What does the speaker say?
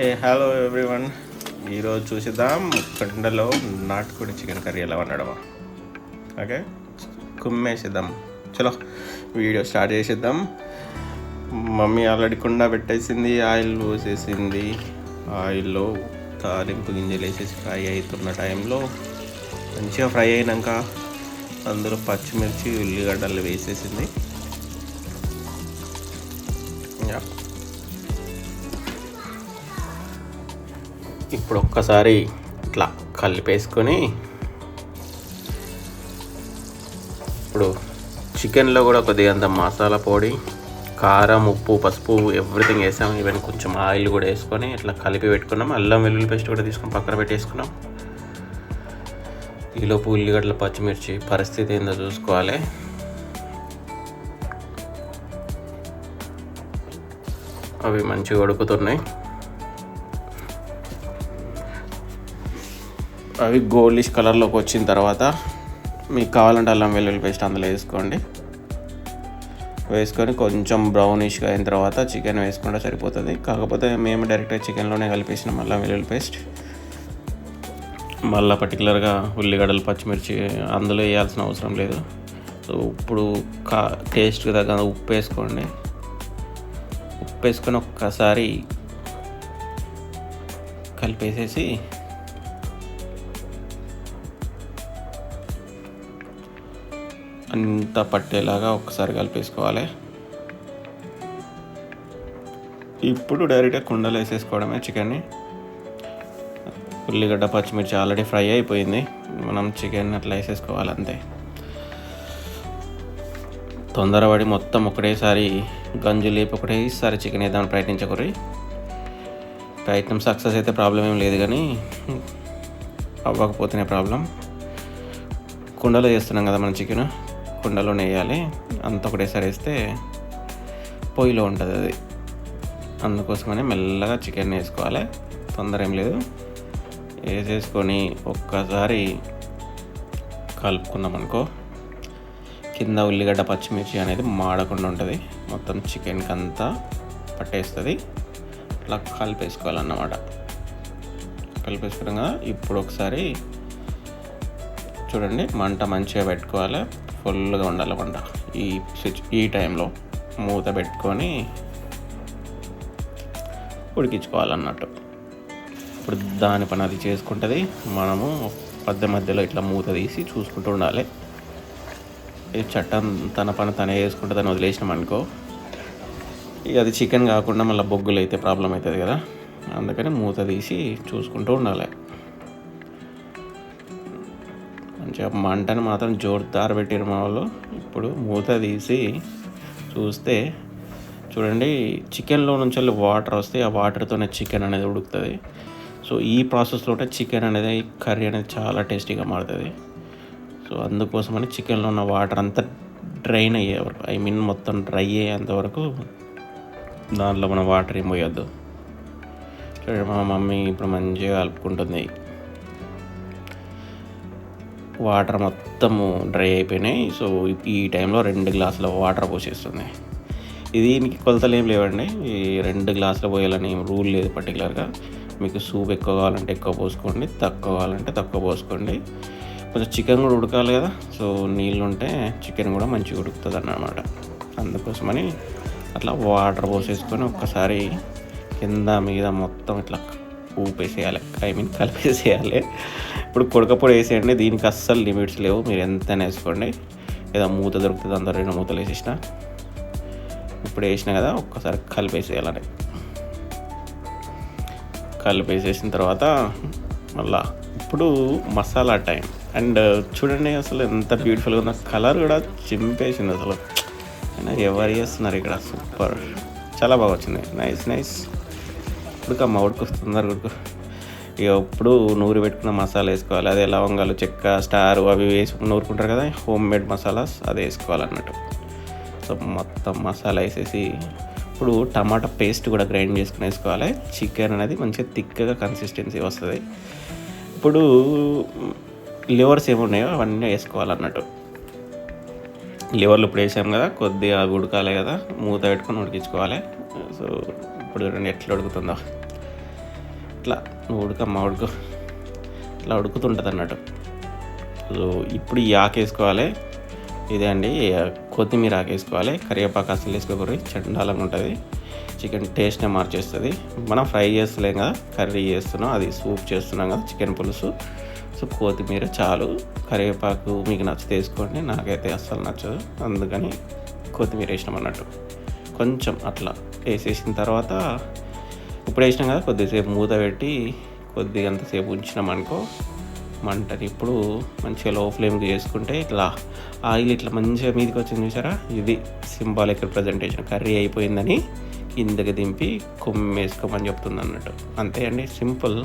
ఏ hello everyone ఈరోజు చూసిద్దాం కుండలో నాటుకోడి చికెన్ కర్రీ ఎలా వండడమా? ఓకే కుమ్మేసిద్దాం. చలో వీడియో స్టార్ట్ చేసేద్దాం. మమ్మీ ఆల్రెడీ కుండ పెట్టేసింది ఆయిల్ పోసేసింది. ఆయిల్లో తాలింపు గింజలు వేసేసి ఫ్రై అవుతున్న టైంలో మంచిగా ఫ్రై అయినాక అందులో పచ్చిమిర్చి ఉల్లిగడ్డలు వేసేసింది. ఇప్పుడు ఒక్కసారి ఇట్లా కలిపేసుకొని ఇప్పుడు చికెన్లో కూడా కొద్దిగా అంత మసాలా పొడి కారం ఉప్పు పసుపు ఎవ్రీథింగ్ వేసాం. ఈవెన్ కొంచెం ఆయిల్ కూడా వేసుకొని ఇట్లా కలిపి పెట్టుకున్నాం. అల్లం వెల్లుల్లి పేస్ట్ కూడా తీసుకొని పక్కన పెట్టేసుకున్నాం. ఈలోపు ఉల్లిగడ్డల పచ్చిమిర్చి పరిస్థితి ఏందో చూసుకోవాలి. అవి మంచిగా ఉడుకుతున్నాయి. అవి గోల్డిష్ కలర్లోకి వచ్చిన తర్వాత మీకు కావాలంటే అల్లం వెల్లుల్లి పేస్ట్ అందులో వేసుకోండి. వేసుకొని కొంచెం బ్రౌనిష్గా అయిన తర్వాత చికెన్ వేసుకుంటే సరిపోతుంది. కాకపోతే మేము డైరెక్ట్గా చికెన్లోనే కలిపేసినాం అల్లం వెల్లుల్లి పేస్ట్. మళ్ళీ పర్టికులర్గా ఉల్లిగడ్డలు పచ్చిమిర్చి అందులో వేయాల్సిన అవసరం లేదు. సో ఇప్పుడు కా టేస్ట్కి తగ్గ ఉప్పు వేసుకోండి. ఉప్పు వేసుకొని ఒక్కసారి కలిపేసేసి అంతా పట్టేలాగా ఒక్కసారి కలిపేసుకోవాలి. ఇప్పుడు డైరెక్ట్గా కుండలో వేసేసుకోవడమే చికెన్ని. ఉల్లిగడ్డ పచ్చిమిర్చి ఆల్రెడీ ఫ్రై అయిపోయింది. మనం చికెన్ అట్లా వేసేసుకోవాలి అంతే. తొందరపడి మొత్తం ఒకటేసారి గంజు లేపి ఒకటేసారి చికెన్ వేద్దామని ప్రయత్నించకూరి ప్రయత్నం సక్సెస్ అయితే ప్రాబ్లం ఏం లేదు కానీ అవ్వకపోతేనే ప్రాబ్లం. కుండలో చేస్తున్నాం కదా మన చికెన్. కుండలోనే వేయాలి అంత ఒకటేసారి వేస్తే పొయ్యిలో ఉంటుంది అది. అందుకోసమని మెల్లగా చికెన్ వేసుకోవాలి. తొందర ఏం లేదు. వేసేసుకొని ఒక్కసారి కలుపుకున్నాం అనుకో. కింద ఉల్లిగడ్డ పచ్చిమిర్చి అనేది మాడకుండా ఉంటుంది. మొత్తం చికెన్కి అంతా పట్టేస్తుంది. అట్లా కలిపేసుకోవాలన్నమాట. కలిపేసుకున్నాక ఇప్పుడు ఒకసారి చూడండి మంట మంచిగా పెట్టుకోవాలి. ఫుల్గా ఉండాలి ఈ స్విచ్ ఈ టైంలో మూత పెట్టుకొని ఉడికించుకోవాలన్నట్టు. ఇప్పుడు దాని పని అది చేసుకుంటుంది. మనము మధ్య మధ్యలో ఇట్లా మూత తీసి చూసుకుంటూ ఉండాలి. ఈ చట్టం తన పని తనే చేసుకుంటే దాన్ని వదిలేసినాం అనుకో ఇక అది చికెన్ కాకుండా మళ్ళీ బొగ్గులు అయితే ప్రాబ్లం అవుతుంది కదా. అందుకని మూత తీసి చూసుకుంటూ ఉండాలి. మంచిగా మంటను మాత్రం జోరుదారు పెట్టారు మా వాళ్ళు. ఇప్పుడు మూత తీసి చూస్తే చూడండి చికెన్లో నుంచి వెళ్ళి వాటర్ వస్తే ఆ వాటర్తోనే చికెన్ అనేది ఉడుకుతుంది. సో ఈ ప్రాసెస్లో చికెన్ అనేది కర్రీ అనేది చాలా టేస్టీగా మారుతుంది. సో అందుకోసమని చికెన్లో ఉన్న వాటర్ అంతా డ్రైన్ అయ్యే వరకు ఐ మీన్ మొత్తం డ్రై అయ్యేంత వరకు దాంట్లో మనం వాటర్ ఏం పోయొద్దు. చూడండి మా మమ్మీ ఇప్పుడు మంచిగా కలుపుకుంటుంది. వాటర్ మొత్తము డ్రై అయిపోయినాయి. సో ఈ టైంలో రెండు గ్లాసుల వాటర్ పోసేస్తుంది. ఇది దీనికి కొలతలు ఏం లేవండి. ఈ రెండు గ్లాసులు పోయాలని రూల్ లేదు పర్టికులర్గా. మీకు సూప్ ఎక్కువ కావాలంటే ఎక్కువ పోసుకోండి. తక్కువ కావాలంటే తక్కువ పోసుకోండి. కొంచెం చికెన్ కూడా ఉడకాలి కదా. సో నీళ్ళు ఉంటే చికెన్ కూడా మంచిగా ఉడుకుతుంది అన్నమాట అందుకోసమని అట్లా వాటర్ పోసేసుకొని ఒక్కసారి కింద మీద మొత్తం ఇట్లా ఊపేసేయాలి ఐ మీన్ కలిపేసేయాలి. ఇప్పుడు కొడకపొడి వేసేయండి దీనికి అస్సలు లిమిట్స్ లేవు. మీరు ఎంతైనా వేసుకోండి. ఏదో మూత దొరుకుతుంది అందరూ రెండు మూతలు వేసేసిన. ఇప్పుడు వేసిన కదా ఒక్కసారి కలిపేసేయాలని. కలిపేసేసిన తర్వాత మళ్ళా ఇప్పుడు మసాలా టైం. అండ్ చూడండి అసలు ఎంత బ్యూటిఫుల్గా ఉంది. కలర్ కూడా చింపేసింది అసలు. అయినా ఎవరు చేస్తున్నారు ఇక్కడ? సూపర్. చాలా బాగా వచ్చింది. Nice nice. ఉడకమ్మ ఉడుకు తొందరగా ఉడుకు ఇక ఇప్పుడు నూరి పెట్టుకున్న మసాలా వేసుకోవాలి. అదే లవంగాలు చెక్క స్టార్ అవి వేసి నూరుకుంటారు కదా హోమ్ మేడ్ మసాలాస్ అది వేసుకోవాలన్నట్టు. సో మొత్తం మసాలా వేసేసి ఇప్పుడు టమాటా పేస్ట్ కూడా గ్రైండ్ చేసుకుని వేసుకోవాలి. చికెన్ అనేది మంచిగా థిక్గా కన్సిస్టెన్సీ వస్తుంది. ఇప్పుడు లివర్స్ ఏమున్నాయో అవన్నీ వేసుకోవాలన్నట్టు. లివర్లు ఇప్పుడు వేసాం కదా కొద్దిగా ఉడకాలి కదా మూత పెట్టుకొని ఉడికించుకోవాలి. సో ఇప్పుడు చూడండి ఎట్లా ఉడుకుతుందో. ఇట్లా నువ్వు ఉడకమ్మ ఉడుకు. ఇట్లా ఉడుకుతుంటుంది అన్నట్టు. సో ఇప్పుడు ఈ ఆకు వేసుకోవాలి. ఇదే అండి కొత్తిమీర ఆకేసుకోవాలి కరివేపాకు అసలు వేసుకోకూడదు. చండాలంగా ఉంటుంది. చికెన్ టేస్ట్నే మార్చేస్తుంది. మనం ఫ్రై చేస్తలేం కదా కర్రీ చేస్తున్నాం అది సూప్ చేస్తున్నాం కదా చికెన్ పులుసు. సో కొత్తిమీర చాలు. కరివేపాకు మీకు నచ్చితే వేసుకోండి నాకైతే అస్సలు నచ్చదు. అందుకని కొత్తిమీర వేసినాం అన్నట్టు. కొంచెం అట్లా. వేసేసిన తర్వాత ఇప్పుడు వేసినాం కదా కొద్దిసేపు మూత పెట్టి కొద్దిగా అంతసేపు ఉంచినాం అనుకో మంటని. ఇప్పుడు మంచిగా లో ఫ్లేమ్కి చేసుకుంటే ఇట్లా ఆయిల్ ఇట్లా మంచిగా మీదకి వచ్చింది చూసారా? ఇది సింబాలిక్ రిప్రజెంటేషన్ కర్రీ అయిపోయిందని కిందకి దింపి కొమ్మేసుకోమని చెప్తుంది అన్నట్టు. అంతే అండి సింపుల్.